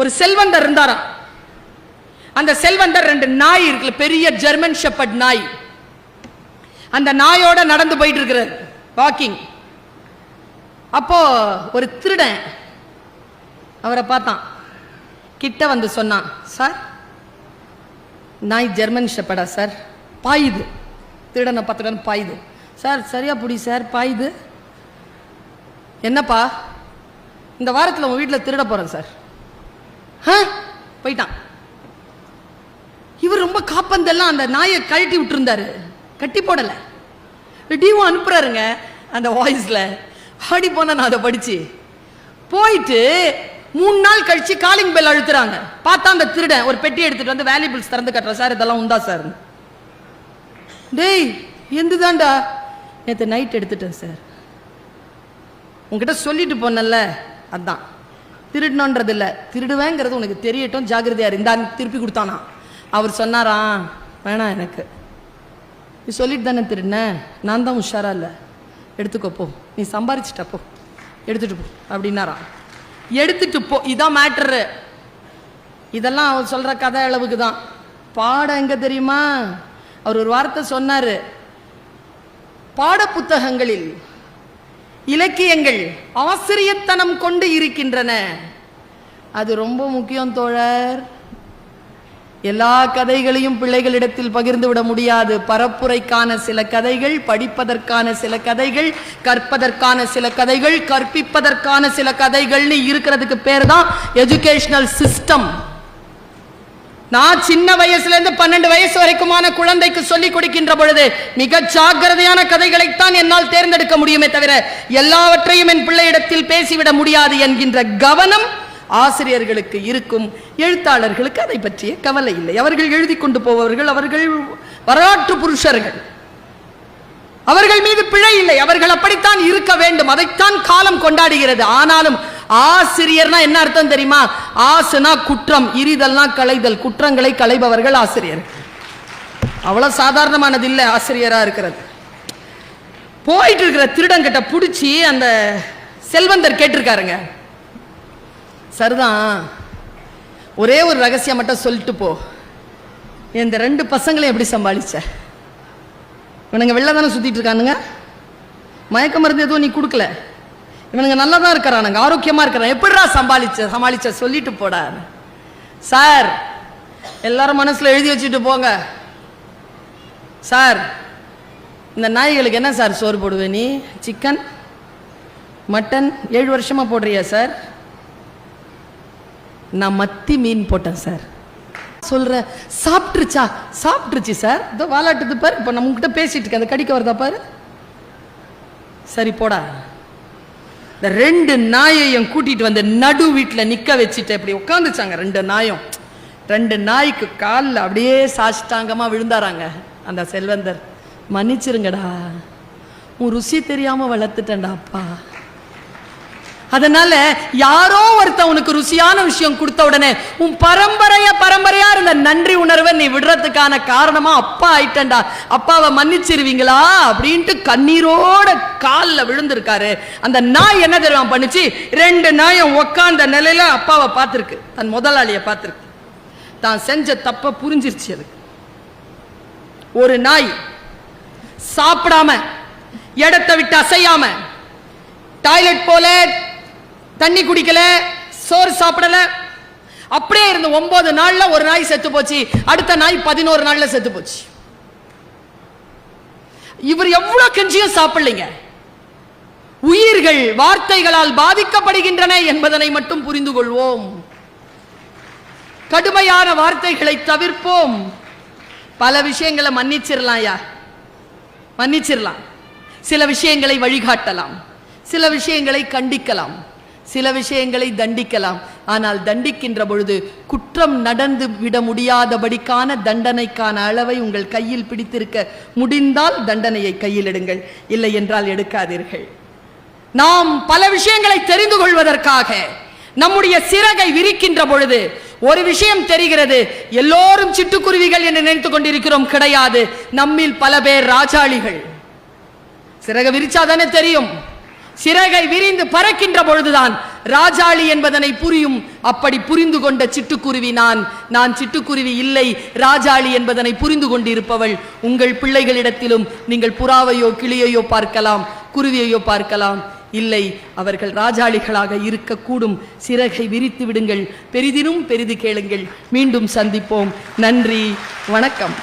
ஒரு செல்வந்தர் இருந்தாராம் அந்த செல்வந்தர் ரெண்டு நாய் இருக்குல்ல பெரிய ஜெர்மன் ஷெப்பர்ட் நாய். அந்த நாயோட நடந்து போயிட்டு இருக்கிறார் வாக்கிங் அப்போ ஒரு திருடன் அவரை பார்த்தான். கிட்ட வந்து சொன்னான் சார் நாய் ஜெர்மன் ஷெப்படா சார்? பாயுது. திருடனை பார்த்துட்டு பாயுது. சார் சரியா புடி சார் பாயுது. என்னப்பா? இந்த வாரத்தில் உங்கள் வீட்டில் திருட போகிறேன் சார். போயிட்டான். இவர் ரொம்ப காப்பந்தெல்லாம் அந்த நாயை கழட்டி விட்டுருந்தாரு. கட்டி போடலை. டிவும் அனுப்புறாருங்க அந்த வாய்ஸில் ஆடி போன நான் அதை படிச்சு. போயிட்டு மூணு நாள் கழிச்சு காலிங் பெல் அழுத்துறாங்க. பார்த்தா அந்த திருடன் ஒரு பெட்டி எடுத்துட்டு வந்து வேல்யூபிள்ஸ் திறந்து கட்டுற. சார் இதெல்லாம் உண்டா சார்? டேய் எந்துதான்டா? நேற்று நைட் எடுத்துட்டேன் சார். உங்ககிட்ட சொல்லிட்டு போனல அதான். திருடணுன்றது இல்லை திருடுவேங்கிறது உனக்கு தெரியட்டும் ஜாகிரதையார் இந்த திருப்பி கொடுத்தானா. அவர் சொன்னாரா? வேணாம் எனக்கு. நீ சொல்லிட்டு தானே திருடின? நான் தான் உஷாரா இல்லை. எடுத்துக்கோ போ. நீ சம்பாரிச்சிட்ட போ. எடுத்துட்டு போ அப்படின்னாரா. எடுத்துட்டு போ. இதான் மேட்ரு இதெல்லாம் அவர் சொல்ற கதை அளவுக்கு தான். பாடம் எங்க தெரியுமா? அவர் ஒரு வார்த்தை சொன்னாரு. பாடப்புத்தகங்களில் இலக்கியங்கள் ஆசிரியத்தனம் கொண்டு இருக்கின்றன. அது ரொம்ப முக்கியம் தோழர். எல்லா கதைகளையும் பிள்ளைகளிடத்தில் பகிர்ந்து விட முடியாது. பரப்புரைக்கான சில கதைகள் படிப்பதற்கான சில கதைகள் கற்பதற்கான சில கதைகள் கற்பிப்பதற்கான சில கதைகள்னு இருக்கிறதுக்கு பேர் தான் எஜுகேஷனல் சிஸ்டம் நான் சின்ன வயசுல இருந்து பன்னெண்டு வயசு வரைக்குமான குழந்தைக்கு சொல்லிக் கொடுக்கின்ற பொழுது மிக ஜாக்கிரதையான கதைகளைத்தான் என்னால் தேர்ந்தெடுக்க முடியுமே தவிர எல்லாவற்றையும் என் பிள்ளையிடத்தில் பேசிவிட முடியாது என்கின்ற கவனம் ஆசிரியர்களுக்கு இருக்கும். எழுத்தாளர்களுக்கு அதை பற்றிய கவலை இல்லை. அவர்கள் எழுதி கொண்டு போபவர்கள் அவர்கள் வரலாற்று புருஷர்கள். அவர்கள் மீது பிழை இல்லை. அவர்கள் அப்படித்தான் இருக்க வேண்டும். அதைத்தான் காலம் கொண்டாடுகிறது. ஆனாலும் ஆசிரியர்னா என்ன அர்த்தம் தெரியுமா? ஆசுனா குற்றம் இரிதல்னா களைதல் குற்றங்களை களைபவர்கள் ஆசிரியர். அவ்வளவு சாதாரணமானது இல்லை ஆசிரியரா இருக்கிறது. போயிட்டு இருக்கிற திருடங்கிட்ட பிடிச்சி அந்த செல்வந்தர் கேட்டிருக்காருங்க. சரிதான் ஒரே ஒரு ரகசியம் மட்டும் சொல்லிட்டு போ. இந்த ரெண்டு பசங்களையும் எப்படி சமாளிச்ச? இவனுங்க வெளில தானே சுத்திட்டு இருக்கானுங்க? மயக்க மருந்து எதுவும் நீ கொடுக்கல? இவனுங்க நல்லா தான் இருக்கிறானுங்க ஆரோக்கியமா இருக்கிறான். எப்படிடா சமாளிச்ச சமாளிச்ச? சொல்லிட்டு போடா. சார் எல்லாரும் மனசுல எழுதி வச்சுட்டு போங்க. சார் இந்த நாய்களுக்கு என்ன சார் சோறு போடுவே நீ? சிக்கன் மட்டன் ஏழு வருஷமா போடுறியா சார்? நான் மத்தி மீன் போட்டேன் சார். சொல்ற சாப்பிட்டுருச்சா? சாப்பிட்டுருச்சு சார். இதோ வாலாட்டுது பாரு இப்போ நம்ம கிட்ட பேசிட்டு இருக்கேன். அந்த கடிக்க வருதா பாரு? சரி போடா. இந்த ரெண்டு நாயையும் கூட்டிட்டு வந்து நடு வீட்டில் நிற்க வச்சுட்டு இப்படி உட்காந்துச்சாங்க ரெண்டு நாயும். ரெண்டு நாய்க்கு காலில் அப்படியே சாஷ்டாங்கமாக விழுந்தாராங்க அந்த செல்வந்தர். மன்னிச்சிருங்கடா. உன் ருசி தெரியாமல் வளர்த்துட்டேன்டா அப்பா. அதனால யாரோ ஒருத்தன் உனக்கு ருசியான விஷயம் கொடுத்த உடனே உன் பரம்பரைய பரம்பரையா இருந்த நன்றி உணர்வை நீ விடுறதுக்கான காரணமா அப்பா ஆயிட்டண்டா அப்பாவை மன்னிச்சிருவீங்களா? அப்படின்ட்டு கண்ணீரோட காலில் விழுந்திருக்காரு. அந்த நாய் என்ன தெரியுமா பண்ணுச்சு? ரெண்டு நாயும் உக்காந்த நிலையில அப்பாவை பார்த்துருக்கு. தன் முதலாளியை பார்த்துருக்கு. தான் செஞ்ச தப்ப புரிஞ்சிருச்சு அதுக்கு. ஒரு நாய் சாப்பிடாம இடத்தை விட்டு அசையாம டாய்லெட் போல தண்ணி குடிக்கல சோறு சாப்பிடல. அப்படியே இருந்து ஒன்பது நாள்ல ஒரு நாய் செத்து போச்சு. அடுத்த நாய் பதினோரு நாள்ல செத்து போச்சு. இவர் எவ்வளவு கெஞ்சியும் சாப்பிடலைங்க. உயிர்கள் வார்த்தைகளால் பாதிக்கப்படுகின்றன என்பதனை மட்டும் புரிந்து கொள்வோம். கடுமையான வார்த்தைகளை தவிர்ப்போம். பல விஷயங்களை மன்னிச்சிடலாம் யா. மன்னிச்சிடலாம் சில விஷயங்களை வழிகாட்டலாம். சில விஷயங்களை கண்டிக்கலாம். சில விஷயங்களை தண்டிக்கலாம். ஆனால் தண்டிக்கின்ற பொழுது குற்றம் நடந்து விட முடியாதபடிக்கான தண்டனைக்கான அளவை உங்கள் கையில் பிடித்திருக்க முடிந்தால் தண்டனையை கையில் எடுங்கள். இல்லை என்றால் எடுக்காதீர்கள். நாம் பல விஷயங்களை தெரிந்து கொள்வதற்காக நம்முடைய சிறகை விரிக்கின்ற பொழுது ஒரு விஷயம் தெரிகிறது. எல்லோரும் சிட்டுக்குருவிகள் என்று நினைத்துக் கொண்டிருக்கிறோம். கிடையாது. நம்மில் பல பேர் ராஜாளிகள். சிறகை விரிச்சாதானே தெரியும். சிறகை விரிந்து பறக்கின்ற பொழுதுதான் ராஜாளி என்பதனை புரியும். அப்படி புரிந்து கொண்ட சிட்டுக்குருவி நான். நான் சிட்டுக்குருவி இல்லை. ராஜாளி என்பதனை புரிந்து கொண்டிருப்பவள் உங்கள் பிள்ளைகளிடத்திலும் நீங்கள் புறாவையோ கிளியையோ பார்க்கலாம் குருவியையோ பார்க்கலாம். இல்லை அவர்கள் ராஜாளிகளாக இருக்கக்கூடும். சிறகை விரித்து விடுங்கள். பெரிதினும் பெரிது கேளுங்கள். மீண்டும் சந்திப்போம். நன்றி. வணக்கம்.